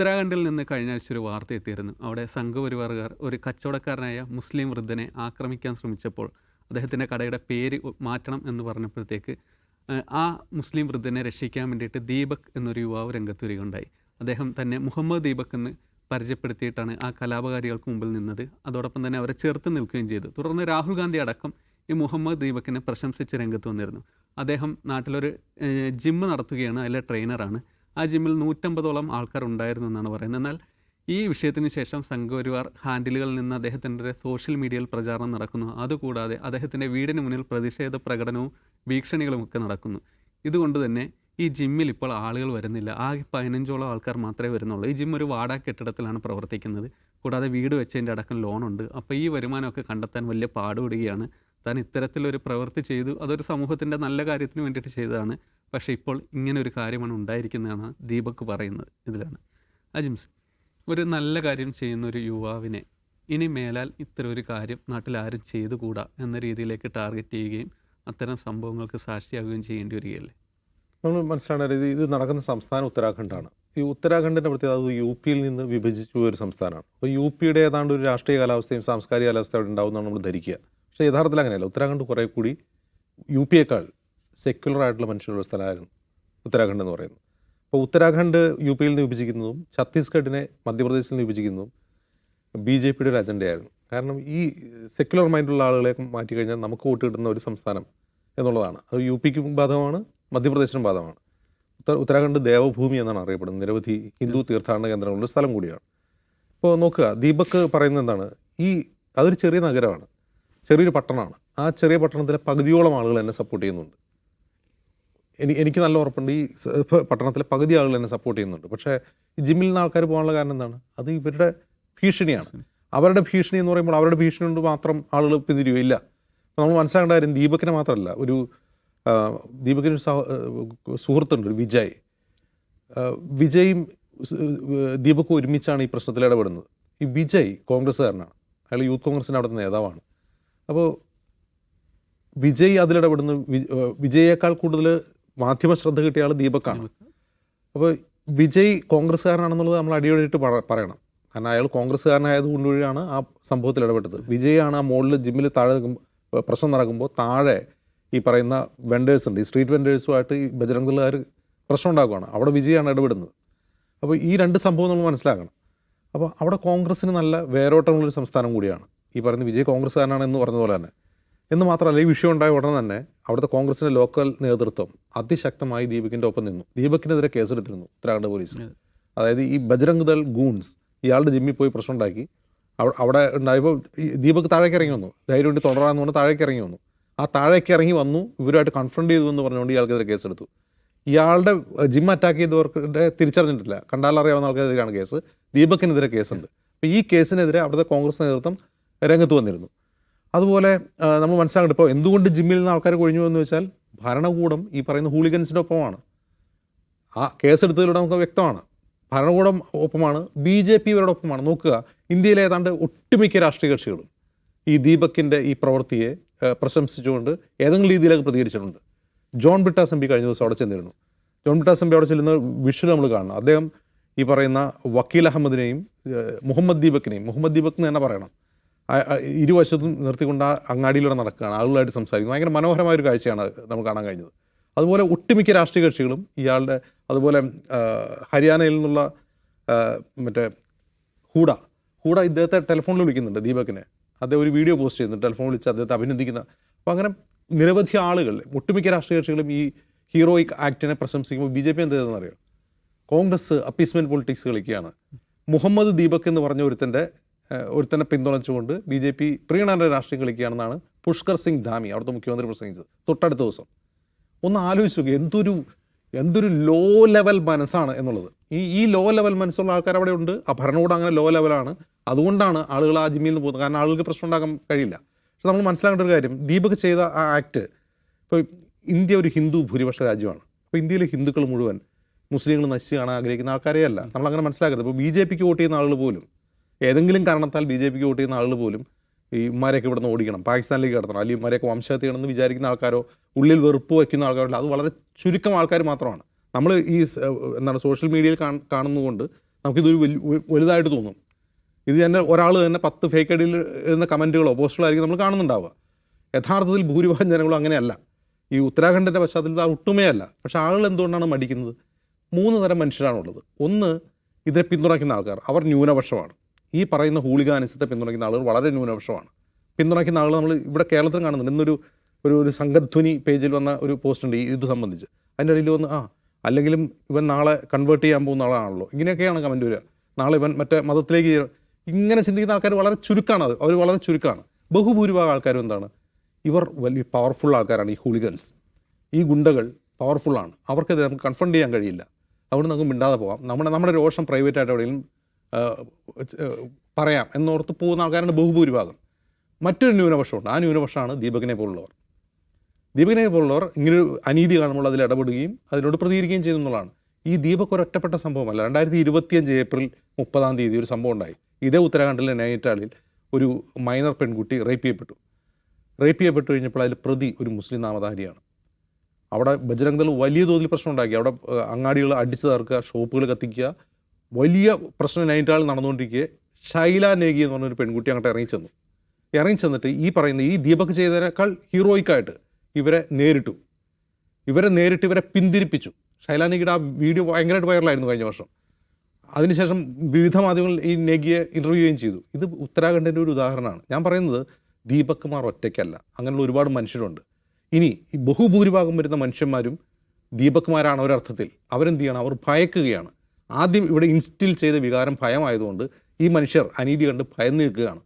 ഉത്തരാഖണ്ഡിൽ നിന്ന് കഴിഞ്ഞ ആഴ്ച ഒരു വാർത്ത എത്തിയിരുന്നു. അവിടെ സംഘപരിവാറുകാർ ഒരു കച്ചവടക്കാരനായ മുസ്ലിം വൃദ്ധനെ ആക്രമിക്കാൻ ശ്രമിച്ചപ്പോൾ അദ്ദേഹത്തിന്റെ കടയുടെ പേര് മാറ്റണം എന്ന് പറഞ്ഞപ്പോഴത്തേക്ക് ആ മുസ്ലിം വൃദ്ധനെ രക്ഷിക്കാൻ വേണ്ടിയിട്ട് ദീപക് എന്നൊരു യുവാവ് രംഗത്ത് വരികയുണ്ടായി അദ്ദേഹം തന്നെ മുഹമ്മദ് ദീപക് എന്ന് പരിചയപ്പെടുത്തിയിട്ടാണ് ആ കലാപകാരികൾക്ക് മുമ്പിൽ നിന്നത്. അതോടൊപ്പം തന്നെ അവരെ ചേർത്ത് നിൽക്കുകയും ചെയ്തു. തുടർന്ന് രാഹുൽ ഗാന്ധി അടക്കം ഈ മുഹമ്മദ് ദീപക്കിനെ പ്രശംസിച്ച് രംഗത്ത് വന്നിരുന്നു. അദ്ദേഹം നാട്ടിലൊരു ജിം നടത്തുകയാണ് അതിലെ ട്രെയിനറാണ്. ആ ജിമ്മിൽ നൂറ്റമ്പതോളം ആൾക്കാർ ഉണ്ടായിരുന്നു എന്നാണ് പറയുന്നത്. എന്നാൽ ഈ വിഷയത്തിന് ശേഷം സംഘപരിവാർ ഹാൻഡിലുകളിൽ നിന്ന് അദ്ദേഹത്തിന്റെ സോഷ്യൽ മീഡിയയിൽ പ്രചാരണം നടക്കുന്നു. അതുകൂടാതെ അദ്ദേഹത്തിന്റെ വീടിന് മുന്നിൽ പ്രതിഷേധ പ്രകടനവും ഭീഷണികളുമൊക്കെ നടക്കുന്നു. ഇതുകൊണ്ട് തന്നെ ഈ ജിമ്മിൽ ഇപ്പോൾ ആളുകൾ വരുന്നില്ല. ആകെ പതിനഞ്ചോളം ആൾക്കാർ മാത്രമേ വരുന്നുള്ളൂ. ഈ ജിം ഒരു വാടക കെട്ടിടത്തിലാണ് പ്രവർത്തിക്കുന്നത്. കൂടാതെ വീട് വെച്ചതിന്റെ അടക്കം ലോണുണ്ട്. അപ്പോൾ ഈ വരുമാനമൊക്കെ കണ്ടെത്താൻ വലിയ പാടുപെടുകയാണ് താൻ ഇത്തരത്തിലൊരു പ്രവൃത്തി ചെയ്തു. അതൊരു സമൂഹത്തിന്റെ നല്ല കാര്യത്തിന് വേണ്ടിയിട്ട് ചെയ്തതാണ്. പക്ഷേ ഇപ്പോൾ ഇങ്ങനെ ഒരു കാര്യമാണ് ഉണ്ടായിരിക്കുന്നതെന്ന് ദീപക് പറയുന്നത് ഇതിലാണ്. അജിംസ് ഒരു നല്ല കാര്യം ചെയ്യുന്ന ഒരു യുവാവിനെ ഇനി മേലാൽ ഇത്തരം ഒരു കാര്യം നാട്ടിൽ ആരും ചെയ്തുകൂടാ എന്ന രീതിയിലേക്ക് ടാർഗറ്റ് ചെയ്യുകയും അത്തരം സംഭവങ്ങൾക്ക് സാക്ഷിയാവുകയും ചെയ്യേണ്ടി വരികയല്ലേ? നമ്മൾ മനസ്സിലാണ് ഇത് നടക്കുന്ന സംസ്ഥാനം ഉത്തരാഖണ്ഡാണ്. ഈ ഉത്തരാഖണ്ഡിന്റെ പ്രത്യേകത അത് യു പിയിൽ നിന്ന് വിഭജിച്ചു ഒരു സംസ്ഥാനമാണ്. അപ്പോൾ യു പിയുടെ ഏതാണ്ട് ഒരു രാഷ്ട്രീയ കാലാവസ്ഥയും സാംസ്കാരിക കാലാവസ്ഥയും അവിടെ ഉണ്ടാവുമെന്നാണ് നമ്മൾ ധരിക്കുക. പക്ഷേ യഥാർത്ഥത്തിൽ അങ്ങനെയല്ല. ഉത്തരാഖണ്ഡ് കുറേ കൂടി യു പിയേക്കാൾ സെക്യുലർ ആയിട്ടുള്ള മനുഷ്യരുള്ള സ്ഥലമായിരുന്നു ഉത്തരാഖണ്ഡ് എന്ന് പറയുന്നത്. അപ്പോൾ ഉത്തരാഖണ്ഡ് യു പിയിൽ നിന്ന് വിഭജിക്കുന്നതും ഛത്തീസ്ഗഡിനെ മധ്യപ്രദേശിൽ നിന്ന് വിഭജിക്കുന്നതും ബി ജെ പിയുടെ ഒരു അജണ്ടയായിരുന്നു കാരണം ഈ സെക്യുലർ മൈൻഡുള്ള ആളുകളെ മാറ്റി കഴിഞ്ഞാൽ നമുക്ക് വോട്ട് കിട്ടുന്ന ഒരു സംസ്ഥാനം എന്നുള്ളതാണ്. അത് യു പിക്കും ബാധകമാണ് മധ്യപ്രദേശിനും ബാധകമാണ്. ഉത്തര ഉത്തരാഖണ്ഡ് ദേവഭൂമി എന്നാണ് അറിയപ്പെടുന്നത്. നിരവധി ഹിന്ദു തീർത്ഥാടന കേന്ദ്രങ്ങളുള്ള സ്ഥലം കൂടിയാണ്. ഇപ്പോൾ നോക്കുക ദീപക് പറയുന്നത് എന്താണ്? ഈ അതൊരു ചെറിയ നഗരമാണ്. ചെറിയൊരു പട്ടണമാണ്. ആ ചെറിയ പട്ടണത്തിലെ പകുതിയോളം ആളുകൾ എന്നെ സപ്പോർട്ട് ചെയ്യുന്നുണ്ട്. എനിക്ക് നല്ല ഉറപ്പുണ്ട്. ഈ പട്ടണത്തിലെ പകുതി ആളുകൾ എന്നെ സപ്പോർട്ട് ചെയ്യുന്നുണ്ട്. പക്ഷേ ഈ ജിമ്മിൽ നിന്ന് ആൾക്കാർ പോകാനുള്ള കാരണം എന്താണ്? അത് ഇവരുടെ ഭീഷണിയാണ്. അവരുടെ ഭീഷണി എന്ന് പറയുമ്പോൾ അവരുടെ ഭീഷണി കൊണ്ട് മാത്രം ആളുകൾ അപ്പോൾ നമ്മൾ മനസ്സിലാക്കേണ്ട കാര്യം ദീപക്കിനെ മാത്രമല്ല. ഒരു ദീപകിന് സഹ- സുഹൃത്തുണ്ട് ഒരു വിജയ്. വിജയും ദീപക്കും ഒരുമിച്ചാണ് ഈ പ്രശ്നത്തിൽ ഇടപെടുന്നത്. ഈ വിജയ് കോൺഗ്രസ്സുകാരനാണ്. അയാൾ യൂത്ത് കോൺഗ്രസിന്റെ അവിടുത്തെ നേതാവാണ്. അപ്പോൾ വിജയ് അതിലിടപെടുന്നു. വിജയേക്കാൾ കൂടുതൽ മാധ്യമ ശ്രദ്ധ കിട്ടിയ ആൾ ദീപക്കാണ്. അപ്പോൾ വിജയ് കോൺഗ്രസ്സുകാരനാണെന്നുള്ളത് നമ്മൾ അടിയോടിയിട്ട് പറയണം. കാരണം അയാൾ കോൺഗ്രസ്സുകാരനായതുകൊണ്ട് വഴിയാണ് ആ സംഭവത്തിൽ ഇടപെട്ടത്. വിജയാണ് ആ മുകളിൽ ജിമ്മിൽ താഴെ പ്രശ്നം നടക്കുമ്പോൾ താഴെ ഈ പറയുന്ന വെൻഡേഴ്സ് ഉണ്ട്. ഈ സ്ട്രീറ്റ് വെൻഡേഴ്സുമായിട്ട് ഈ ബജരംഗ് ദളുകാർ പ്രശ്നം ഉണ്ടാക്കുകയാണ് അവിടെ വിജയാണ് ഇടപെടുന്നത്. അപ്പോൾ ഈ രണ്ട് സംഭവം നമ്മൾ മനസ്സിലാക്കണം. അപ്പോൾ അവിടെ കോൺഗ്രസ്സിന് നല്ല വേരോട്ടമുള്ളൊരു സംസ്ഥാനം കൂടിയാണ്. ഈ പറയുന്ന വിജയ് കോൺഗ്രസ്സുകാരനാണ് എന്ന് പറഞ്ഞ പോലെ തന്നെ. എന്ന് മാത്രമല്ല ഈ വിഷയം ഉണ്ടായ ഉടനെ തന്നെ അവിടുത്തെ കോൺഗ്രസിന്റെ ലോക്കൽ നേതൃത്വം അതിശക്തമായി ദീപകിന്റെ ഒപ്പം നിന്നു. ദീപകിനെതിരെ കേസെടുത്തിരുന്നു ഉത്തരാഖണ്ഡ് പോലീസ്. അതായത് ഈ ബജ്രംഗ് ദൾ ഗൂൺസ് ഇയാളുടെ ജിമ്മിൽ പോയി പ്രശ്നം ഉണ്ടാക്കി. അവിടെ ഉണ്ടായപ്പോൾ ദീപക് താഴേക്ക് ഇറങ്ങി വന്നു. ധൈര്യം വേണ്ടി തുടരാന്ന് പറഞ്ഞ് താഴേക്ക് ഇറങ്ങി വന്നു. ആ താഴേക്ക് ഇറങ്ങി വന്നു ഇവരുമായിട്ട് കൺഫ്രണ്ട് ചെയ്തു എന്ന് പറഞ്ഞുകൊണ്ട് ഇയാൾക്കെതിരെ കേസെടുത്തു. ഇയാളുടെ ജിം അറ്റാക്ക് ചെയ്തവർക്ക് തിരിച്ചറിഞ്ഞിട്ടില്ല. കണ്ടാലറിയാവുന്ന ആൾക്കെതിരെയാണ് കേസ്. ദീപക്കിനെതിരെ കേസുണ്ട്. അപ്പോൾ ഈ കേസിനെതിരെ അവിടുത്തെ കോൺഗ്രസ് നേതൃത്വം രംഗത്ത് വന്നിരുന്നു. അതുപോലെ നമ്മൾ മനസ്സിലാക്കേണ്ടത് ഇപ്പോൾ എന്തുകൊണ്ട് ജിമ്മിൽ നിന്ന് ആൾക്കാർ കൊഴിഞ്ഞു എന്ന് വെച്ചാൽ ഭരണകൂടം ഈ പറയുന്ന ഹൂളിഗൻസിന്റെ ഒപ്പമാണ്. ആ കേസെടുത്തതിലൂടെ നമുക്ക് വ്യക്തമാണ്. ഭരണകൂടം ഒപ്പമാണ് ബി ജെ പി ഇവരുടെ ഒപ്പമാണ്. നോക്കുക ഇന്ത്യയിലെ ഏതാണ്ട് ഒട്ടുമിക്ക രാഷ്ട്രീയ കക്ഷികളും ഈ ദീപക്കിന്റെ ഈ പ്രവൃത്തിയെ പ്രശംസിച്ചുകൊണ്ട് ഏതെങ്കിലും രീതിയിലൊക്കെ പ്രതികരിച്ചിട്ടുണ്ട്. ജോൺ ബിട്ടാസ് എം പി കഴിഞ്ഞ ദിവസം അവിടെ ചെന്നിരുന്നു. ജോൺ ബിട്ടാസ് എം പി അവിടെ ചെല്ലുന്ന വിഷു നമ്മൾ കാണണം അദ്ദേഹം ഈ പറയുന്ന വക്കീൽ അഹമ്മദിനെയും മുഹമ്മദ് ദീപക്കിനെയും മുഹമ്മദ് ദീപക് എന്ന് തന്നെ പറയണം. ഇരുവശത്തും നിർത്തിക്കൊണ്ട് ആ അങ്ങാടിയിലൂടെ നടക്കുകയാണ്. ആളുകളായിട്ട് സംസാരിക്കുന്നു. ഭയങ്കര മനോഹരമായ ഒരു കാഴ്ചയാണ് നമുക്ക് കാണാൻ കഴിഞ്ഞത്. അതുപോലെ ഒട്ടുമിക്ക രാഷ്ട്രീയ കക്ഷികളും ഇയാളുടെ അതുപോലെ ഹരിയാനയിൽ നിന്നുള്ള മറ്റേ ഹൂഡ ഹൂഡ ഇദ്ദേഹത്തെ ടെലിഫോണിൽ വിളിക്കുന്നുണ്ട് ദീപകിനെ. അദ്ദേഹം ഒരു വീഡിയോ പോസ്റ്റ് ചെയ്യുന്നുണ്ട് ടെലിഫോൺ വിളിച്ച് അദ്ദേഹത്തെ അഭിനന്ദിക്കുന്ന. അപ്പോൾ അങ്ങനെ നിരവധി ആളുകൾ ഒട്ടുമിക്ക രാഷ്ട്രീയ കക്ഷികളും ഈ ഹീറോയിക് ആക്ടിനെ പ്രശംസിക്കുമ്പോൾ ബി ജെ പി എന്ത് അറിയാം? കോൺഗ്രസ് അപ്പീസ്മെന്റ് പൊളിറ്റിക്സ് കളിക്കുകയാണ്. മുഹമ്മദ് ദീപക് എന്ന് പറഞ്ഞ ഒരുത്തന്റെ ഒരുത്തനെ പിന്തുണച്ചുകൊണ്ട് ബി ജെ പി പ്രീണന്റെ രാഷ്ട്രീയം കളിക്കുകയാണെന്നാണ് പുഷ്കർ സിംഗ് ധാമി അവിടുത്തെ മുഖ്യമന്ത്രി പ്രസംഗിച്ചത്. തൊട്ടടുത്ത ദിവസം. ഒന്ന് ആലോചിച്ച് എന്തൊരു എന്തൊരു ലോ ലെവൽ മനസ്സാണ് എന്നുള്ളത്. ഈ ഈ ലോ ലെവൽ മനസ്സുള്ള ആൾക്കാർ അവിടെ ഉണ്ട്. ആ ഭരണകൂടം അങ്ങനെ ലോ ലെവലാണ് അതുകൊണ്ടാണ് ആളുകൾ ആ ജിമ്മിൽ നിന്ന് പോകുന്നത്. കാരണം ആളുകൾക്ക് പ്രശ്നം ഉണ്ടാക്കാൻ കഴിയില്ല. പക്ഷെ നമ്മൾ മനസ്സിലാക്കേണ്ട ഒരു കാര്യം ദീപക് ചെയ്ത ആ ആക്ട് ഇപ്പോൾ ഇന്ത്യ ഒരു ഹിന്ദു ഭൂരിപക്ഷ രാജ്യമാണ്. അപ്പോൾ ഇന്ത്യയിലെ ഹിന്ദുക്കൾ മുഴുവൻ മുസ്ലിങ്ങൾ നശിച്ച് കാണാൻ ആഗ്രഹിക്കുന്ന ആൾക്കാരെയല്ല നമ്മൾ അങ്ങനെ മനസ്സിലാക്കരുത്. ഇപ്പോൾ ബി ജെ പിക്ക് വോട്ട് ചെയ്യുന്ന ആളുകൾ പോലും ഏതെങ്കിലും കാരണത്താൽ ബി ജെ പിക്ക് വോട്ട് ചെയ്യുന്ന ആളുകൾ പോലും ഈ ഇമാരെയൊക്കെ ഇവിടെ നിന്ന് ഓടിക്കണം പാകിസ്ഥാനിലേക്ക് കടത്തണം അല്ലെങ്കിൽ ഇമാരെയൊക്കെ വംശഹത്യ ചെയ്യണമെന്ന് വിചാരിക്കുന്ന ആൾക്കാരോ ഉള്ളിൽ വെറുപ്പ് വയ്ക്കുന്ന ആൾക്കാരോ അത് വളരെ ചുരുക്കം ആൾക്കാർ മാത്രമാണ്. നമ്മൾ ഈ എന്താണ് സോഷ്യൽ മീഡിയയിൽ കാണുന്നതുകൊണ്ട് നമുക്കിതൊരു വലുതായിട്ട് തോന്നും. ഇത് തന്നെ ഒരാൾ തന്നെ പത്ത് ഫേക്ക് ഐഡിയിൽ എഴുതുന്ന കമന്റുകളോ പോസ്റ്റുകളായിരിക്കും നമ്മൾ കാണുന്നുണ്ടാവുക. യഥാർത്ഥത്തിൽ ഭൂരിഭാഗം ജനങ്ങളും അങ്ങനെയല്ല. ഈ ഉത്തരാഖണ്ഡിന്റെ പശ്ചാത്തലത്തിൽ ആ ഒട്ടുമേ അല്ല പക്ഷേ ആളുകൾ എന്തുകൊണ്ടാണ് മടിക്കുന്നത്? മൂന്ന് തരം മനുഷ്യരാണുള്ളത്. ഒന്ന് ഇതിനെ പിന്തുണയ്ക്കുന്ന ആൾക്കാർ. അവർ ന്യൂനപക്ഷമാണ്. ഈ പറയുന്ന ഹൂളിഗാനിസത്തെ പിന്തുണയ്ക്കുന്ന ആളുകൾ വളരെ ന്യൂനപക്ഷമാണ്. പിന്തുണയ്ക്കുന്ന ആളുകൾ നമ്മൾ ഇവിടെ കേരളത്തിലും കാണുന്നുണ്ട്. ഇന്നൊരു ഒരു ഒരു സംഘധ്വനി പേജിൽ വന്ന ഒരു പോസ്റ്റ് ഉണ്ട് ഇത് സംബന്ധിച്ച്. അതിന്റെ ഇടയിൽ വന്ന് ആ അല്ലെങ്കിലും ഇവൻ നാളെ കൺവേർട്ട് ചെയ്യാൻ പോകുന്ന ആളാണല്ലോ. ഇങ്ങനെയൊക്കെയാണ് കമന്റ് വരിക. നാളെ ഇവൻ മറ്റേ മതത്തിലേക്ക് ഇങ്ങനെ ചിന്തിക്കുന്ന ആൾക്കാർ വളരെ ചുരുക്കമാണ് അത്. അവർ വളരെ ചുരുക്കമാണ് ബഹുഭൂരിഭാഗം ആൾക്കാരും എന്താണ്? ഇവർ വലിയ പവർഫുൾ ആൾക്കാരാണ് ഈ ഹൂളിഗൻസ് ഈ ഗുണ്ടകൾ പവർഫുള്ളാണ് അവർക്കത് നമുക്ക് കൺഫ്രണ്ട് ചെയ്യാൻ കഴിയില്ല. അതുകൊണ്ട് നമുക്ക് മിണ്ടാതെ പോകാം. നമ്മുടെ നമ്മുടെ രോഷം പ്രൈവറ്റ് ആയിട്ട് എവിടെയെങ്കിലും പറയാം എന്നോർത്ത് പോകുന്ന ആൾക്കാരാണ് ബഹുഭൂരിഭാഗം. മറ്റൊരു ന്യൂനപക്ഷമുണ്ട്. ആ ന്യൂനപക്ഷമാണ് ദീപകിനെ പോലുള്ളവർ. ദീപകിനെ പോലുള്ളവർ ഇങ്ങനൊരു അനീതി കാണുമ്പോൾ അതിൽ ഇടപെടുകയും അതിനോട് പ്രതികരിക്കുകയും ചെയ്യുന്നു എന്നുള്ളതാണ്. ഈ ദീപക് ഒരു ഒറ്റപ്പെട്ട സംഭവമല്ല. രണ്ടായിരത്തി ഇരുപത്തിയഞ്ച് ഏപ്രിൽ മുപ്പതാം തീയതി ഒരു സംഭവം ഉണ്ടായി. ഇതേ ഉത്തരാഖണ്ഡിലെ നൈനിറ്റാളിൽ ഒരു മൈനർ പെൺകുട്ടി റേപ്പ് ചെയ്യപ്പെട്ടു. റേപ്പ് ചെയ്യപ്പെട്ടു കഴിഞ്ഞപ്പോൾ അതിൽ പ്രതി ഒരു മുസ്ലിം നാമധാരിയാണ്. അവിടെ ബജരംഗ് ദൾ വലിയ തോതിൽ പ്രശ്നം ഉണ്ടാക്കി അവിടെ അങ്ങാടികൾ അടിച്ചു തകർക്കുക ഷോപ്പുകൾ കത്തിക്കുക വലിയ പ്രശ്നം നൈനിറ്റാളിൽ നടന്നുകൊണ്ടിരിക്കുക ഷൈല നേഗി എന്ന് പറഞ്ഞൊരു പെൺകുട്ടി അങ്ങോട്ട് ഇറങ്ങി ചെന്നു ഇറങ്ങി ചെന്നിട്ട് ഈ പറയുന്ന ഈ ദീപക് ചെയ്തതിനേക്കാൾ ഹീറോയിക്കായിട്ട് ഇവരെ നേരിട്ടു. ഇവരെ നേരിട്ട് ഇവരെ പിന്തിരിപ്പിച്ചു. ഷൈല നേഗിയുടെ ആ വീഡിയോ ഭയങ്കരമായിട്ട് വൈറലായിരുന്നു കഴിഞ്ഞ വർഷം. അതിനുശേഷം വിവിധ മാധ്യമങ്ങളിൽ ഈ നെഗിയെ ചെയ്യുകയും ചെയ്തു. ഇത് ഉത്തരാഖണ്ഡിന്റെ ഒരു ഉദാഹരണമാണ്. ഞാൻ പറയുന്നത് ദീപക് കുമാർ ഒറ്റയ്ക്കല്ല. അങ്ങനെയുള്ള ഒരുപാട് മനുഷ്യരുണ്ട്. ഇനി ബഹുഭൂരിഭാഗം വരുന്ന മനുഷ്യന്മാരും ദീപക്മാരാണ് ഒരർത്ഥത്തിൽ. അവരെന്ത് ചെയ്യണം? അവർ ഭയക്കുകയാണ്. ആദ്യം ഇവിടെ ഇൻസ്റ്റിൽ ചെയ്ത വികാരം ഭയമായതുകൊണ്ട് ഈ മനുഷ്യർ അനീതി കണ്ട് ഭയന്ന് നിൽക്കുകയാണ്.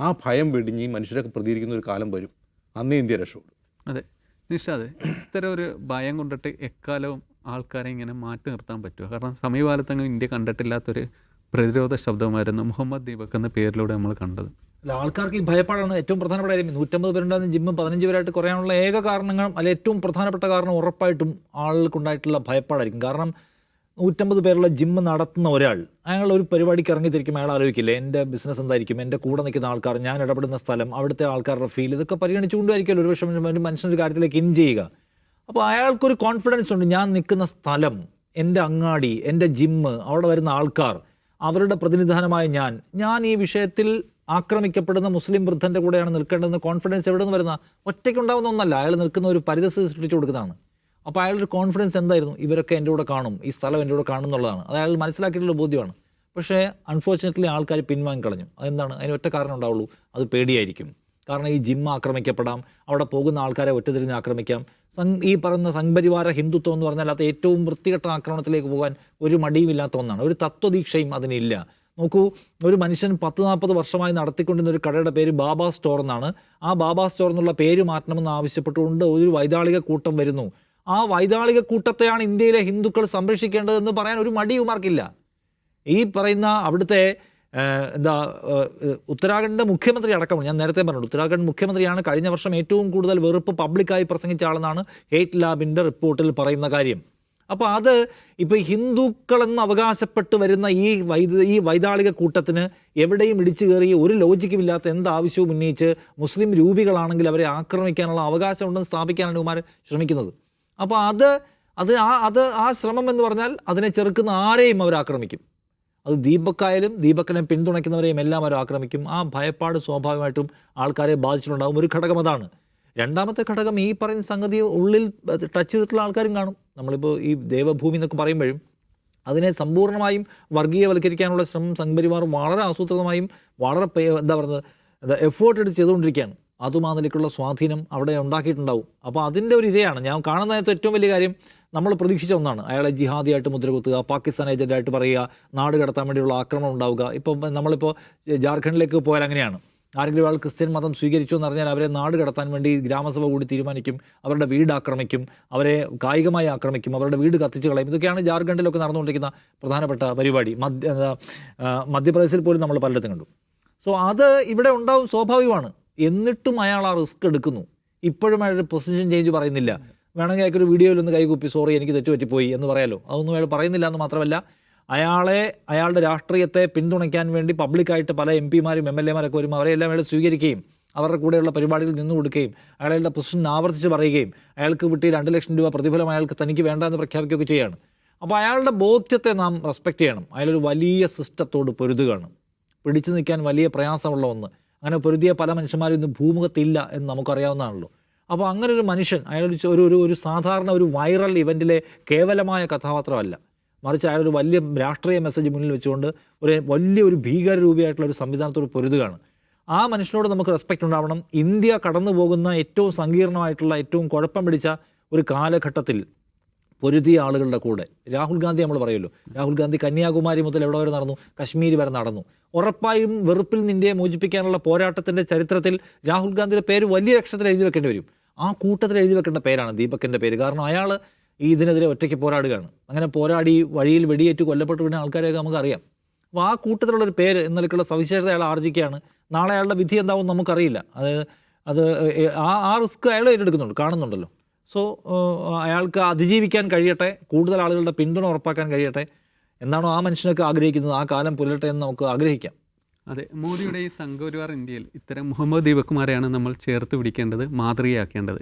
ആ ഭയം വെടിഞ്ഞ് ഈ മനുഷ്യരൊക്കെ പ്രതികരിക്കുന്ന ഒരു കാലം വരും. അന്നേ ഇന്ത്യ രക്ഷപ്പെടും. അതെ. നിഷാദ് ഇത്തരം ഒരു ഭയം കൊണ്ടിട്ട് എക്കാലവും ആൾക്കാരെ ഇങ്ങനെ മാറ്റി നിർത്താൻ പറ്റുമോ കാരണം സമീപകാലത്തെങ്കിലും ഇന്ത്യ കണ്ടിട്ടില്ലാത്തൊരു പ്രതിരോധ ശബ്ദമായിരുന്നു മുഹമ്മദ് ദീപക് എന്ന പേരിലൂടെ നമ്മൾ കണ്ടത്. അല്ല ആൾക്കാർക്ക് ഈ ഭയപ്പാടാണ് ഏറ്റവും പ്രധാനപ്പെട്ട കാര്യം. നൂറ്റമ്പത് പേരുണ്ടായിരുന്ന ജിമ്മും പതിനഞ്ച് പേരായിട്ട് കുറയാനുള്ള ഏക കാരണങ്ങളും അല്ല ഏറ്റവും പ്രധാനപ്പെട്ട കാരണം ഉറപ്പായിട്ടും ആൾക്കുണ്ടായിട്ടുള്ള ഭയപ്പാടായിരിക്കും. കാരണം നൂറ്റമ്പത് പേരുള്ള ജിം നടത്തുന്ന ഒരാൾ. അയാൾ ഒരു പരിപാടിക്ക് ഇറങ്ങിത്തിരിക്കും അയാൾ ആലോചിക്കില്ലേ എന്റെ ബിസിനസ് എന്തായിരിക്കും? എന്റെ കൂടെ നിൽക്കുന്ന ആൾക്കാർ ഞാൻ ഇടപെടുന്ന സ്ഥലം അവിടുത്തെ ആൾക്കാരുടെ ഫീൽ ഇതൊക്കെ പരിഗണിച്ചുകൊണ്ടായിരിക്കുമല്ലോ ഒരു പക്ഷേ ഒരു മനുഷ്യനൊരു കാര്യത്തിലേക്ക് ഇൻ ചെയ്യുക. അപ്പോൾ അയാൾക്കൊരു കോൺഫിഡൻസ് ഉണ്ട് ഞാൻ നിൽക്കുന്ന സ്ഥലം എന്റെ അങ്ങാടി എന്റെ ജിമ്മ് അവിടെ വരുന്ന ആൾക്കാർ അവരുടെ പ്രതിനിധാനമായ ഞാൻ ഞാൻ ഈ വിഷയത്തിൽ ആക്രമിക്കപ്പെടുന്ന മുസ്ലിം വൃദ്ധന്റെ കൂടെയാണ് നിൽക്കേണ്ടതെന്ന് കോൺഫിഡൻസ് എവിടെ നിന്ന് വരുന്ന? ഒറ്റയ്ക്കുണ്ടാവുന്ന ഒന്നല്ല അയാൾ നിൽക്കുന്ന ഒരു പരിതസ്ഥിതി സൃഷ്ടിച്ചു കൊടുക്കുന്നതാണ്. അപ്പോൾ അയാളുടെ കോൺഫിഡൻസ് എന്തായിരുന്നു? ഇവരൊക്കെ എന്റെ കൂടെ കാണും. ഈ സ്ഥലം എന്റെ കൂടെ കാണും എന്നുള്ളതാണ് അത് അയാൾ മനസ്സിലാക്കിയിട്ടുള്ള ബോധ്യമാണ്. പക്ഷേ അൺഫോർച്ചുനേറ്റ്ലി ആൾക്കാർ പിൻവാങ്ങി കളഞ്ഞു അതെന്താണ്? അതിന് ഒറ്റ കാരണം ഉണ്ടാവുള്ളൂ. അത് പേടിയായിരിക്കും. കാരണം ഈ ജിം ആക്രമിക്കപ്പെടാം. അവിടെ പോകുന്ന ആൾക്കാരെ ഒറ്റതിരിഞ്ഞ് ആക്രമിക്കാം. സം ഈ പറയുന്ന സംഘപരിവാര ഹിന്ദുത്വം എന്ന് പറഞ്ഞാൽ അത് ഏറ്റവും വൃത്തികെട്ട ആക്രമണത്തിലേക്ക് പോകാൻ ഒരു മടിയുമില്ലാത്ത ഒന്നാണ്. ഒരു തത്വദീക്ഷയും അതിനില്ല. നോക്കൂ ഒരു മനുഷ്യൻ പത്ത് നാൽപ്പത് വർഷമായി നടത്തിക്കൊണ്ടിരുന്ന ഒരു കടയുടെ പേര് ബാബാ സ്റ്റോർ എന്നാണ്. ആ ബാബാ സ്റ്റോർ എന്നുള്ള പേര് മാറ്റണമെന്ന് ആവശ്യപ്പെട്ടുകൊണ്ട് ഒരു വൈതാളിക കൂട്ടം വരുന്നു. ആ വൈതാളിക കൂട്ടത്തെയാണ് ഇന്ത്യയിലെ ഹിന്ദുക്കൾ സംരക്ഷിക്കേണ്ടതെന്ന് പറയാൻ ഒരു മടിയുമാർക്കില്ല. ഈ പറയുന്ന അവിടുത്തെ എന്താ ഉത്തരാഖണ്ഡ് മുഖ്യമന്ത്രി അടക്കമാണ് ഞാൻ നേരത്തെ പറഞ്ഞു ഉത്തരാഖണ്ഡ് മുഖ്യമന്ത്രിയാണ് കഴിഞ്ഞ വർഷം ഏറ്റവും കൂടുതൽ വെറുപ്പ് പബ്ലിക്കായി പ്രസംഗിച്ച ആളെന്നാണ് ഹേറ്റ് ലാബിന്റെ റിപ്പോർട്ടിൽ പറയുന്ന കാര്യം. അപ്പോൾ അത് ഇപ്പോൾ ഹിന്ദുക്കളെന്ന് അവകാശപ്പെട്ട് വരുന്ന ഈ വൈദ ഈ വൈതാളിക കൂട്ടത്തിന് എവിടെയും ഇടിച്ചു കയറി ഒരു ലോജിക്കുമില്ലാത്ത എന്ത് ആവശ്യവും ഉന്നയിച്ച് മുസ്ലിം രൂപികളാണെങ്കിൽ അവരെ ആക്രമിക്കാനുള്ള അവകാശമുണ്ടെന്ന് സ്ഥാപിക്കാനാണ് ഇവന്മാർ ശ്രമിക്കുന്നത്. അപ്പോൾ അത് അത് ആ അത് ആ ശ്രമം എന്ന് പറഞ്ഞാൽ അതിനെ ചെറുക്കുന്ന ആരെയും അവർ ആക്രമിക്കും. അത് ദീപക്കായാലും ദീപക്കിനെ പിന്തുണയ്ക്കുന്നവരെയും എല്ലാം അവർ ആക്രമിക്കും. ആ ഭയപ്പാട് സ്വാഭാവികമായിട്ടും ആൾക്കാരെ ബാധിച്ചിട്ടുണ്ടാകും ഒരു ഘടകം അതാണ്. രണ്ടാമത്തെ ഘടകം ഈ പറയുന്ന സംഗതി ഉള്ളിൽ ടച്ച് ചെയ്തിട്ടുള്ള ആൾക്കാരും കാണും. നമ്മളിപ്പോൾ ഈ ദേവഭൂമി എന്നൊക്കെ പറയുമ്പോഴും അതിനെ സമ്പൂർണമായും വർഗീയവൽക്കരിക്കാനുള്ള ശ്രമം സംഘപരിവാർ വളരെ ആസൂത്രിതമായും വളരെ എന്താ പറയുന്നത് എഫേർട്ട് എടുത്ത് ചെയ്തുകൊണ്ടിരിക്കുകയാണ്. അതും ആ നിലയ്ക്കുള്ള സ്വാധീനം അവിടെ ഉണ്ടാക്കിയിട്ടുണ്ടാവും. അപ്പോൾ അതിന്റെ ഒരു ഇരയാണ്. ഞാൻ കാണുന്നതിനകത്ത് ഏറ്റവും വലിയ കാര്യം നമ്മൾ പ്രതീക്ഷിച്ച ഒന്നാണ്. അയാളെ ജിഹാദിയായിട്ട് മുദ്രകുത്തുക പാകിസ്ഥാൻ ഏജന്റായിട്ട് പറയുക നാട് കടത്താൻ വേണ്ടിയുള്ള ആക്രമണം ഉണ്ടാവുക. ഇപ്പം നമ്മളിപ്പോൾ ജാർഖണ്ഡിലേക്ക് പോയാൽ അങ്ങനെയാണ്. ആരെങ്കിലും ഒരാൾ ക്രിസ്ത്യൻ മതം സ്വീകരിച്ചു എന്ന് പറഞ്ഞാൽ അവരെ നാട് കടത്താൻ വേണ്ടി ഗ്രാമസഭ കൂടി തീരുമാനിക്കും. അവരുടെ വീട് ആക്രമിക്കും. അവരെ കായികമായി ആക്രമിക്കും. അവരുടെ വീട് കത്തിച്ച് കളയും. ഇതൊക്കെയാണ് ജാർഖണ്ഡിലൊക്കെ നടന്നുകൊണ്ടിരിക്കുന്ന പ്രധാനപ്പെട്ട പരിപാടി. മധ്യ മധ്യപ്രദേശിൽ പോലും നമ്മൾ പലയിടത്തും കണ്ടു. സോ അത് ഇവിടെ ഉണ്ടാവും സ്വാഭാവികമാണ്. എന്നിട്ടും അയാൾ ആ റിസ്ക് എടുക്കുന്നു. ഇപ്പോഴും അയാൾ പൊസിഷൻ ചേഞ്ച് പറയുന്നില്ല. വേണമെങ്കിൽ അയാൾക്ക് ഒരു വീഡിയോയിൽ ഒന്ന് കൈകുപ്പി സോറി എനിക്ക് തെറ്റുപറ്റിപ്പോയി എന്ന് പറയാലോ. അതൊന്നും അയാൾ പറയുന്നില്ല എന്ന് മാത്രമല്ല അയാളെ അയാളുടെ രാഷ്ട്രീയത്തെ പിന്തുണയ്ക്കാൻ വേണ്ടി പബ്ലിക്കായിട്ട് പല എം പിമാരും എം എൽ എമാരൊക്കെ വരും അവരെല്ലാം അയാൾ സ്വീകരിക്കുകയും അവരുടെ കൂടെയുള്ള പരിപാടിയിൽ നിന്ന് കൊടുക്കുകയും അയാളുടെ പൊസിഷൻ ആവർത്തിച്ച് പറയുകയും അയാൾക്ക് കിട്ടിയ രണ്ട് ലക്ഷം രൂപ പ്രതിഫലം അയാൾക്ക് തനിക്ക് വേണ്ട എന്ന് പ്രഖ്യാപിക്കുകയൊക്കെ ചെയ്യുകയാണ് അപ്പോൾ അയാളുടെ ബോധ്യത്തെ നാം റെസ്പെക്റ്റ് ചെയ്യണം. അയാളൊരു വലിയ സിസ്റ്റത്തോട് പൊരുതുകയാണ്. പിടിച്ചു നിൽക്കാൻ വലിയ പ്രയാസമുള്ള ഒന്ന്. അങ്ങനെ പൊരുതിയ പല മനുഷ്യന്മാരും ഇന്ന് ഭൂമുഖത്തില്ല എന്ന് നമുക്കറിയാവുന്നതാണല്ലോ. അപ്പോൾ അങ്ങനെ ഒരു മനുഷ്യൻ അയാളൊരു ഒരു ഒരു ഒരു സാധാരണ ഒരു വൈറൽ ഇവന്റിലെ കേവലമായ കഥാപാത്രമല്ല. മറിച്ച് അയാളൊരു വലിയ രാഷ്ട്രീയ മെസ്സേജ് മുന്നിൽ വെച്ചുകൊണ്ട് ഒരു വലിയ ഒരു ഭീകരരൂപിയായിട്ടുള്ള ഒരു സംവിധാനത്തോട് പൊരുതുകയാണ്. ആ മനുഷ്യനോട് നമുക്ക് റെസ്പെക്റ്റ് ഉണ്ടാവണം. ഇന്ത്യ കടന്നു പോകുന്ന ഏറ്റവും സങ്കീർണമായിട്ടുള്ള ഏറ്റവും കുഴപ്പം പിടിച്ച ഒരു കാലഘട്ടത്തിൽ പൊരുതിയ ആളുകളുടെ കൂടെ. രാഹുൽ ഗാന്ധി നമ്മൾ പറയുമല്ലോ. രാഹുൽ ഗാന്ധി കന്യാകുമാരി മുതൽ എവിടെ വരെ നടന്നു? കശ്മീർ വരെ നടന്നു. ഉറപ്പായും വെറുപ്പിൽ നിന്റെ മോചിപ്പിക്കാനുള്ള പോരാട്ടത്തിന്റെ ചരിത്രത്തിൽ രാഹുൽ ഗാന്ധിയുടെ പേര് വലിയ അക്ഷരത്തിൽ എഴുതി വെക്കേണ്ടി വരും. ആ കൂട്ടത്തിൽ എഴുതി വെക്കേണ്ട പേരാണ് ദീപകിന്റെ പേര്. കാരണം അയാൾ ഈ ഇതിനെതിരെ ഒറ്റയ്ക്ക് പോരാടുകയാണ്. അങ്ങനെ പോരാടി വഴിയിൽ വെടിയേറ്റ് കൊല്ലപ്പെട്ട് വീണ ആൾക്കാരെയൊക്കെ നമുക്കറിയാം അപ്പോൾ ആ കൂട്ടത്തിലുള്ളൊരു പേര് എന്നൊക്കെയുള്ള സവിശേഷത അയാൾ ആർജിക്കുകയാണ്. നാളെ അയാളുടെ വിധി എന്താവും നമുക്കറിയില്ല. അത് അത് ആ ആ റിസ്ക് അയാൾ ഏറ്റെടുക്കുന്നുണ്ട്. കാണുന്നുണ്ടല്ലോ. സോ അയാൾക്ക് അതിജീവിക്കാൻ കഴിയട്ടെ കൂടുതൽ ആളുകളുടെ പിന്തുണ ഉറപ്പാക്കാൻ കഴിയട്ടെ എന്നാണോ ആ മനുഷ്യനൊക്കെ ആഗ്രഹിക്കുന്നത്. ആ കാലം പുലരട്ടെ എന്ന് നമുക്ക് ആഗ്രഹിക്കാം. അതെ മോദിയുടെ ഈ സംഘപരിവാർ ഇന്ത്യയിൽ ഇത്തരം മുഹമ്മദ് ദീപക്കുമാരെയാണ് നമ്മൾ ചേർത്ത് പിടിക്കേണ്ടത് മാതൃകയാക്കേണ്ടത്.